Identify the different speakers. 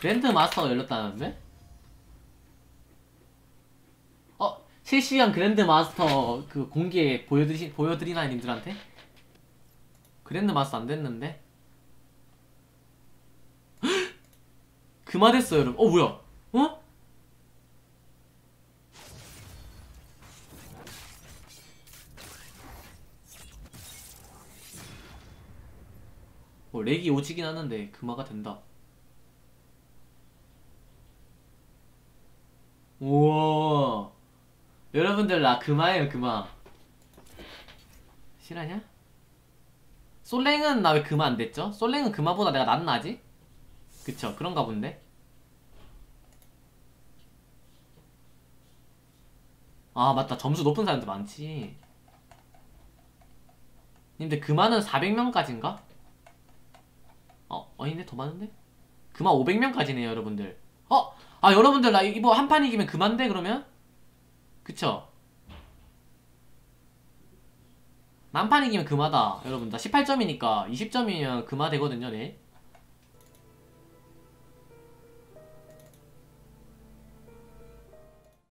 Speaker 1: 그랜드 마스터가 열렸다는데? 어 실시간 그랜드 마스터 그 공개 보여드리 보여드리나 님들한테? 그랜드 마스터 안 됐는데? 그만했어 여러분. 어 뭐야? 어? 어, 렉이 오지긴 하는데 금화가 된다. 우와. 여러분들 나 금화예요 금화. 실화냐? 솔랭은 나 왜 금화 안 됐죠? 솔랭은 금화보다 내가 낫나지? 그쵸 그런가 본데. 아 맞다 점수 높은 사람들 많지. 근데 금화는 400명까지인가? 어, 아닌데 더 많은데? 그만 500명까지네요, 여러분들. 어, 아 여러분들 나 이거 한 판 이기면 그만데 그러면? 그쵸? 만판 이기면 금하다, 여러분. 나 18점이니까 20점이면 금하 되거든요, 네.